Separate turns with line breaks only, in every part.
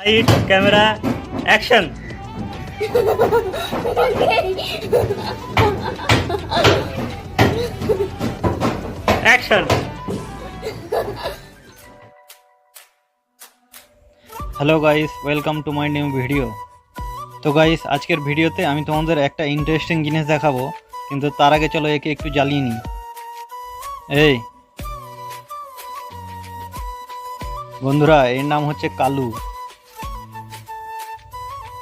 Light camera action action hello guys welcome to my new video তো guys আজকের ভিডিওতে আমি তোমাদের একটা ইন্টারেস্টিং জিনিস দেখাবো, কিন্তু তার আগে চলো একে একটু জ্বালিয়ে নিই। এই। বন্ধুরা, এর নাম হচ্ছে কালু।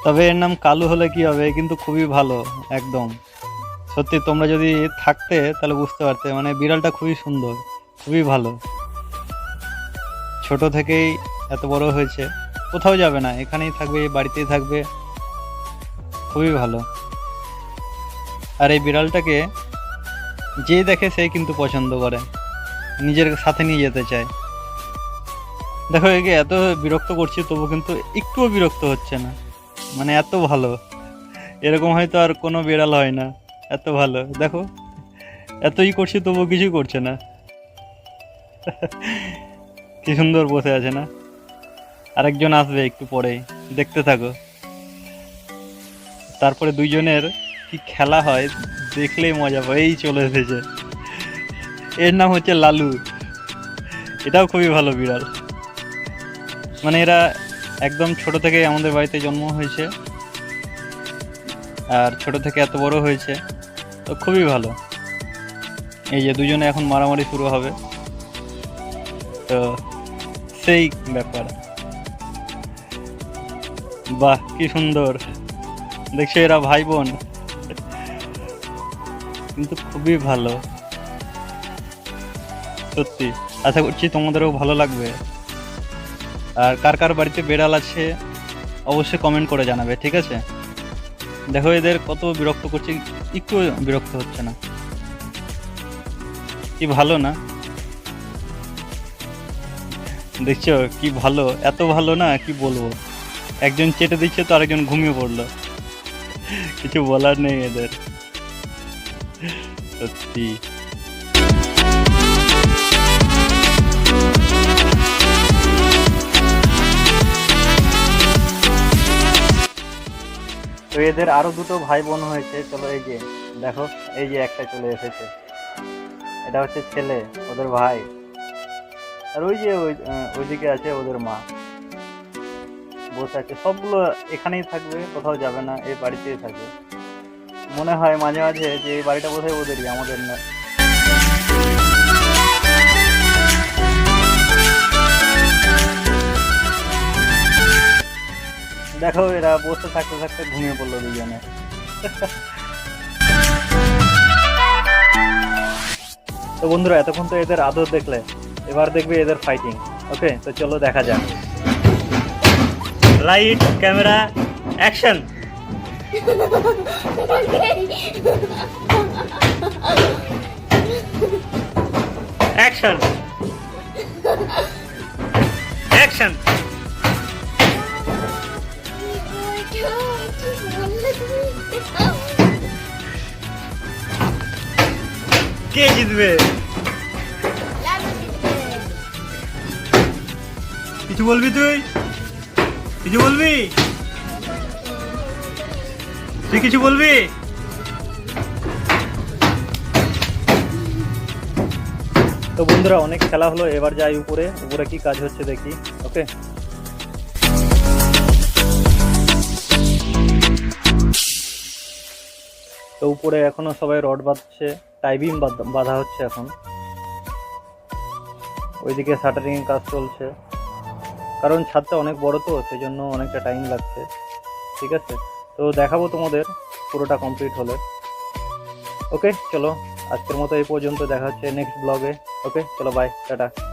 তবে এর নাম কালু হলে কি হবে? কিন্তু খুবই ভালো, একদম। সত্যি, তোমরা যদি থাকতে, তাহলে বুঝতে পারতে। মানে বিড়ালটা খুবই সুন্দর, খুবই ভালো। ছোট থেকেই এত বড় হয়েছে, কোথাও যাবে না। এখানেই থাকবে বাড়িতেই থাকবে। খুবই ভালো। আর এই বিড়ালটাকে যে দেখে সেই কিন্তু পছন্দ করে। নিজের সাথে নিয়ে যেতে চায়। দেখো, একে এত বিরক্ত করছি, তবু কিন্তু একটুও বিরক্ত হচ্ছে না। মানে এত ভালো। এরকম হয়তো আর কোনো বিড়াল হয় না। এত ভালো। দেখো, এতই করছি তবু কিছুই করছে না। কি সুন্দর বসে আছে না? আরেকজন আসবে একটু পরেই। দেখতে থাকো। তারপরে দুইজনের কি খেলা হয় দেখলেই মজা পায় এই চলে এসেছে। এর নাম হচ্ছে লালু। এটাও খুবই ভালো বিড়াল। মানে এরা একদম ছোট থেকে আমাদের বাড়িতে জন্ম হয়েছে। আর ছোট থেকে এত বড় হয়েছে, তো খুবই ভালো। এই যে দুজনে এখন মারামারি শুরু হবে। তো সেই ব্যাপার। বাহ, কি সুন্দর। দেখছ এরা ভাই বোন কিন্তু খুবই ভালো। সত্যি। আশা করছি তোমাদেরও ভালো লাগবে। আর কার কার বাড়িতে বেড়াল আছে, অবশ্যই কমেন্ট করে জানাবে, ঠিক আছে? দেখো, এদের কত বিরক্ত করছে, একটু বিরক্ত হচ্ছে না। কি ভালো না? দেখছ, কি ভালো, এত ভালো না, কি বলব? একজন চেটে দিচ্ছে তো আরেকজন ঘুমিয়ে পড়ল। কিছু বলার নেই এদের। সত্যি। তো এদের আরও দুটো ভাই বোন হয়েছে, চলো এই যে, দেখো, এই যে একটা চলে এসেছে। এটা হচ্ছে ছেলে, ওদের ভাই। আর ওই যে ওই ওইদিকে আছে ওদের মা। বসে আছে। সবগুলো এখানেই থাকবে, কোথাও যাবে না, এই বাড়িতেই থাকবে। মনে হয় মাঝে মাঝে যে এই বাড়িটা বোধহয় ওদেরই, আমাদের না দেখো, এরা বসে থাকতে থাকতে ঘুমিয়ে পড়ল দুজনে। তো বন্ধুরা, এতক্ষণ তো এদের আদর দেখলে, এবার দেখবে এদের ফাইটিং ওকে তো চলো দেখা যাক। Light camera action action action কে জিতবে? কিছু বলবি তুই? কিছু বলবি? তুই কিছু বলবি? তো বন্ধুরা, অনেক খেলা হলো, এবার যাই উপরে। উপরে কি কাজ হচ্ছে দেখি, ওকে? তো উপরে এখনও সবাই রড বাঁধছে টাইবিম বাঁধা হচ্ছে এখন। ওইদিকে শাটারিং কাজ চলছে। কারণ ছাদটা অনেক বড় তো সেই জন্য অনেকটা টাইম লাগছে। ঠিক আছে? তো দেখাবো তোমাদের, পুরোটা কমপ্লিট হলে। ওকে, চলো, আজকের মতো এই পর্যন্ত দেখা হচ্ছে নেক্সট ব্লগে। ওকে, চলো বাই টাটা।